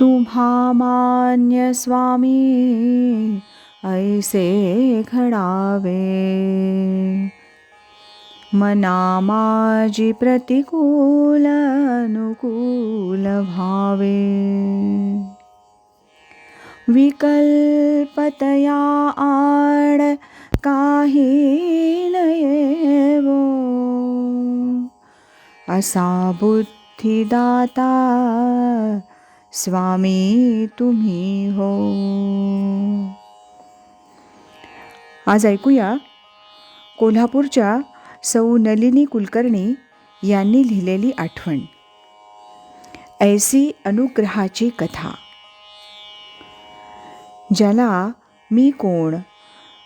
तुम्हा स्वामी ऐसे मना माझी प्रतिकूल अनुकूल भावे। विकल्पतया आड काही नयेवो। असा बुद्धिदाता स्वामी तुम्ही हो. आज ऐकूया कोल्हापूरच्या सौ नलिनी कुलकर्णी यांनी लिहिलेली आठवण. ऐसी अनुग्रहाची कथा. ज्याला मी कोण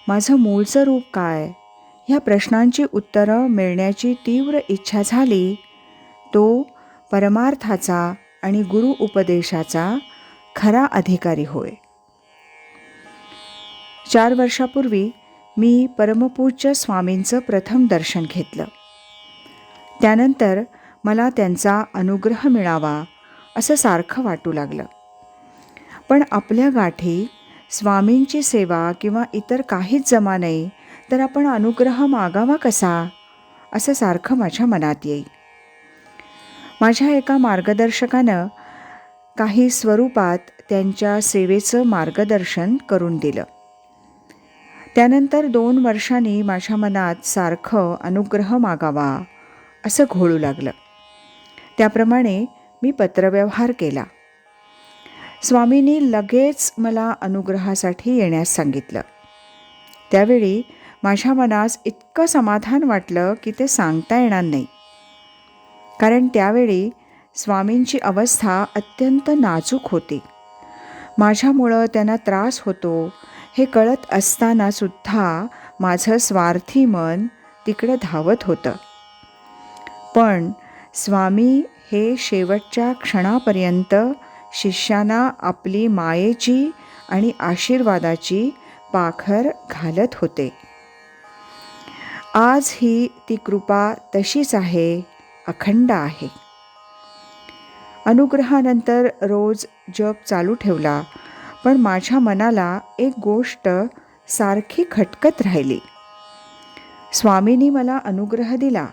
माझं मूळचं रूप काय ह्या प्रश्नांची उत्तरं मिळण्याची तीव्र इच्छा झाली तो परमार्थाचा आणि गुरु उपदेशाचा खरा अधिकारी होय. चार वर्षापूर्वी मी परमपूज्य स्वामींचं प्रथम दर्शन घेतलं. त्यानंतर मला त्यांचा अनुग्रह मिळावा असं सारखं वाटू लागलं. पण आपल्या गाठी स्वामींची सेवा किंवा इतर काहीच जमा नाही तर आपण अनुग्रह मागावा कसा? असं सारखं माझ्या मनात येईल माझ्या एका मार्गदर्शकानं काही स्वरूपात त्यांच्या सेवेचं मार्गदर्शन करून दिलं. त्यानंतर दोन वर्षांनी माझ्या मनात सारखं अनुग्रह मागावा असं घोळू लागलं. त्याप्रमाणे मी पत्रव्यवहार केला. स्वामींनी लगेच मला अनुग्रहासाठी येण्यास सांगितलं. त्यावेळी माझ्या मनास इतकं समाधान वाटलं की ते सांगता येणार नाही. कारण त्यावेळी स्वामींची अवस्था अत्यंत नाजूक होती. माझ्यामुळं त्यांना त्रास होतो हे कळत असतानासुद्धा माझं स्वार्थी मन तिकडं धावत होतं. पण स्वामी हे शेवटच्या क्षणापर्यंत शिष्यांना आपली मायेची आणि आशीर्वादाची पाखर घालत होते. आज ही ती कृपा तशीच आहे अखंड आहे. अनुग्रहानंतर रोज जप चालू ठेवला पण माझ्या मनाला एक गोष्ट सारखी खटकत राहिली. स्वामींनी मला अनुग्रह दिला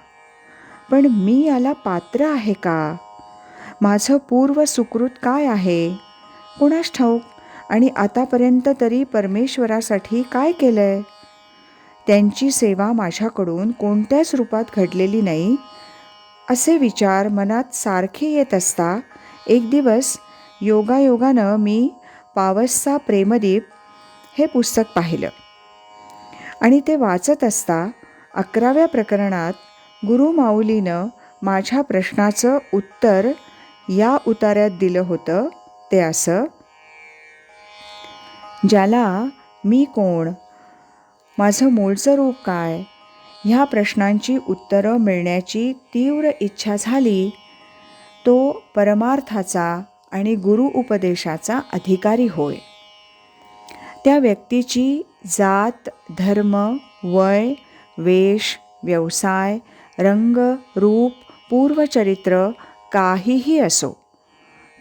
पण मी याला पात्र आहे का? माझं पूर्व सुकृत काय आहे? कुणास ठाऊक? आणि आतापर्यंत तरी परमेश्वरासाठी काय केलं आहे त्यांची सेवा माझ्याकडून कोणत्याच रूपात घडलेली नाही असे विचार मनात सारखे येत असता एक दिवस योगायोगानं मी पावसचा प्रेमदीप हे पुस्तक पाहिलं. आणि ते वाचत असता अकराव्या प्रकरणात गुरु माऊलीनं माझ्या प्रश्नाचं उत्तर या उतार्यात दिलं होतं ते असं ज्याला मी कोण? माझं मूळचं रूप काय? ह्या प्रश्नांची उत्तरं मिळण्याची तीव्र इच्छा झाली. तो परमार्थाचा आणि गुरु उपदेशाचा अधिकारी होय. त्या व्यक्तीची जात धर्म वय वेश व्यवसाय रंग रूप पूर्वचरित्र काहीही असो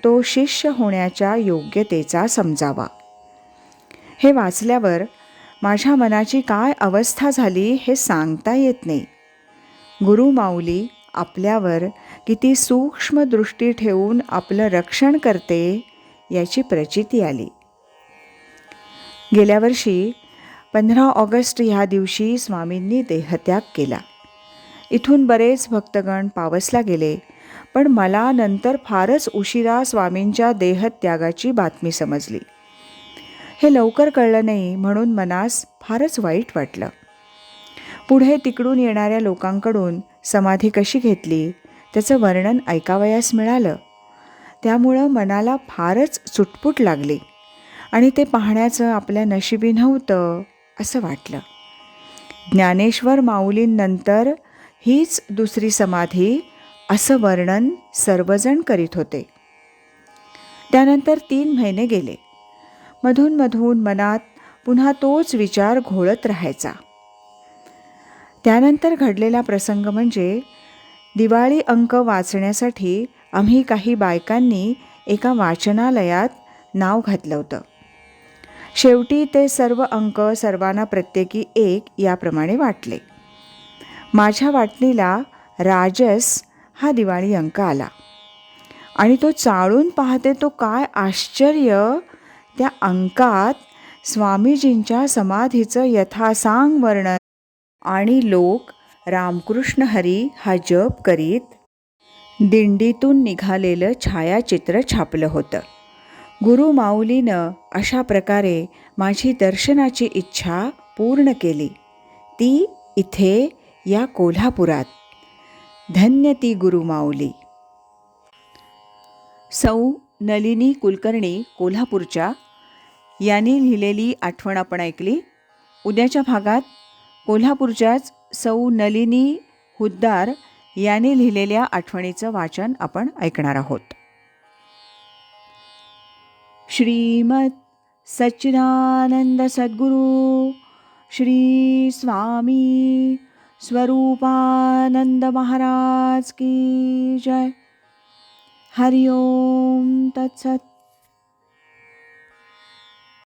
तो शिष्य होण्याच्या योग्यतेचा समजावा. हे वाचल्यावर माझ्या मनाची काय अवस्था झाली हे सांगता येत नाही. गुरु माऊली आपल्यावर किती सूक्ष्म दृष्टी ठेवून आपलं रक्षण करते याची प्रचिती आली. गेल्या वर्षी पंधरा ऑगस्ट ह्या दिवशी स्वामींनी देहत्याग केला. इथून बरेच भक्तगण पावसला गेले पण मला नंतर फारच उशिरा स्वामींच्या देहत्यागाची बातमी समजली. हे लवकर कळलं नाही म्हणून मनास फारच वाईट वाटलं. पुढे तिकडून येणाऱ्या लोकांकडून समाधी कशी घेतली त्याचं वर्णन ऐकावयास मिळालं. त्यामुळं मनाला फारच चुटपुट लागली आणि ते पाहण्याचं आपल्या नशिबी नव्हतं असं वाटलं. ज्ञानेश्वर माऊलींनंतर हीच दुसरी समाधी असं वर्णन सर्वजण करीत होते. त्यानंतर तीन महिने गेले. मधून मधून मनात पुन्हा तोच विचार घोळत राहायचा. त्यानंतर घडलेला प्रसंग म्हणजे दिवाळी अंक वाचण्यासाठी आम्ही काही बायकांनी एका वाचनालयात नाव घातलं होतं. शेवटी ते सर्व अंक सर्वांना प्रत्येकी एक याप्रमाणे वाटले. माझ्या वाटणीला राजस हा दिवाळी अंक आला. आणि तो चाळून पाहते तो काय आश्चर्य त्या अंकात स्वामीजींच्या समाधीचं यथासांग वर्णन आणि लोक रामकृष्ण हरी हा जप करीत दिंडीतून निघालेलं छायाचित्र छापलं होतं. गुरु माऊलीनं अशा प्रकारे माझी दर्शनाची इच्छा पूर्ण केली. ती इथे या कोल्हापुरात. धन्य ती गुरु माऊली. सौ नलिनी कुलकर्णी कोल्हापूरच्या. यांनी लिहिलेली आठवण आपण ऐकली. उद्याच्या भागात कोल्हापूरच्याच सौ नलिनी हुद्दार यांनी लिहिलेल्या आठवणीचं वाचन आपण ऐकणार आहोत. श्रीमत सच्चिदानंद सद्गुरू श्री स्वामी स्वरूपानंद महाराज की जय. हरिओम तत्सत